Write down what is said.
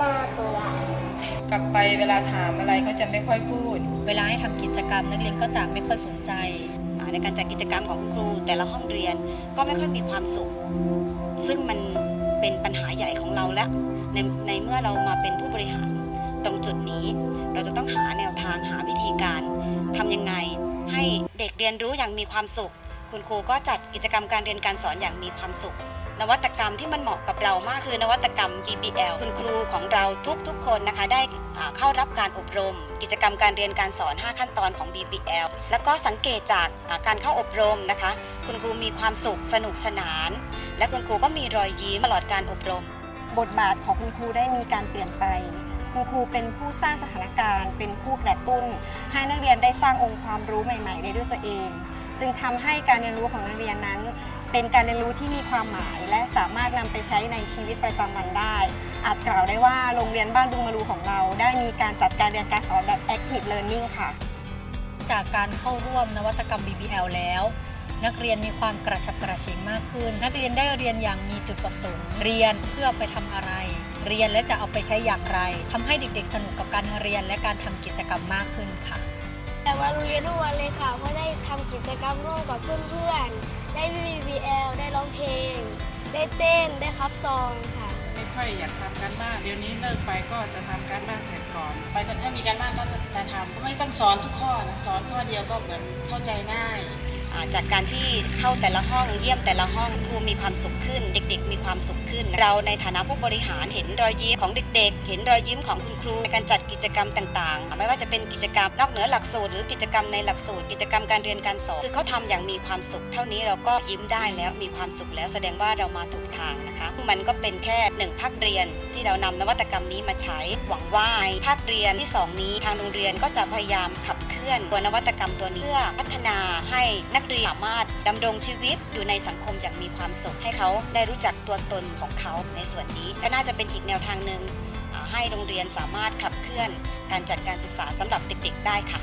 น่าเบื่อกลับไปเวลาถามอะไรเขาจะไม่ค่อยพูด เวลาให้ทำกิจกรรมนักเรียนก็จะไม่ค่อยสนใจอ่าในการจัดกิจกรรมของคุณครูแต่ละห้องเรียนก็ไม่ค่อยมีความสุข ซึ่งมันเป็นปัญหาใหญ่ของเราแล้วในในเมื่อเรามาเป็นผู้บริหารตรงจุดนี้ เราจะต้องหาแนวทางหาวิธีการทำยังไง ให้เด็กเรียนรู้อย่างมีความสุข คุณครูก็จัดกิจกรรมการเรียนการสอนอย่างมีความสุข นวัตกรรมที่มันเหมาะกับเรามากคือนวัตกรรม BBL คุณครูของเราทุกๆคนนะคะ ได้เข้ารับการอบรม กิจกรรมการเรียนการสอน 5 ขั้นตอนของ BBL แล้วก็สังเกตจากการเข้าอบรมนะคะ คุณครูมีความสุขสนุกสนาน และคุณครูก็มีรอยยิ้มตลอดการอบรม บทบาทของคุณครูได้มีการเปลี่ยนไปคุณครูเป็นผู้สร้างสถานการณ์ เป็นผู้กระตุ้น ให้นักเรียนได้สร้างองค์ความรู้ใหม่ๆได้ด้วยตัวเอง จึงทำให้การเรียนรู้ของนักเรียนนั้น เป็นการเรียนรู้ที่มีความหมาย และสามารถนำไปใช้ในชีวิตประจำวันได้ อาจกล่าวได้ว่าโรงเรียนบ้านดุงมารูของเรา ได้มีการจัดการเรียนการสอนแบบ active learning ค่ะ จากการเข้าร่วมนวัตกรรม BBL แล้วนักเรียนมีความกระฉับกระเฉงมากขึ้น นักเรียนได้เรียนอย่างมีจุดประสงค์ เรียนเพื่อไปทำอะไร เรียนและจะเอาไปใช้อย่างไรทำให้เด็กๆ สนุกกับการเรียนและการทำกิจกรรมมากขึ้นค่ะ แต่ว่าโรงเรียนทุกวันเลยค่ะ เพราะได้ทำกิจกรรมร่วมกับเพื่อนๆ ได้ VBL ได้ร้องเพลง ได้เต้น ได้คับซองค่ะ ไม่ค่อยอยากทำการบ้าน เดี๋ยวนี้เลิกไปก็จะทำการบ้านเสร็จก่อน ไปก็ถ้ามีการบ้านก็จะจะทำก็ไม่ต้องสอนทุกข้อนะ สอนข้อเดียวก็เหมือนเข้าใจง่าย จากการที่เข้าแต่ละห้องเยี่ยมแต่ละห้องครูมีความสุขขึ้น เด็ก ๆ มีความสุขขึ้น เราในฐานะผู้บริหารเห็นรอยยิ้มของเด็ก ๆ เห็นรอยยิ้มของคุณครูในการจัดกิจกรรมต่างๆ ไม่ว่าจะเป็นกิจกรรมนอกเหนือหลักสูตร หรือกิจกรรมในหลักสูตร กิจกรรมการเรียนการสอนคือเขาทำอย่างมีความสุข เท่านี้เราก็ยิ้มได้แล้วมีความสุขแล้วแสดงว่าเรามาถูกทางนะคะ มันก็เป็นแค่หนึ่งภาคเรียนที่เรานำนวัตกรรมนี้มาใช้หวังว่าภาคเรียนที่สองนี้ทางโรงเรียนก็จะพยายามขับเคลื่อนตัวนวัตกรรมตัวนี้เพื่อพัฒนาให้นักเรียนสามารถดำรงชีวิตอยู่ในสังคมอย่างมีความสุขให้เขาได้รู้จักตัวตนของเขาในส่วนนี้ก็น่าจะเป็นอีกแนวทางหนึ่งให้โรงเรียนสามารถขับเคลื่อนการจัดการศึกษาสำหรับเด็กๆได้ค่ะ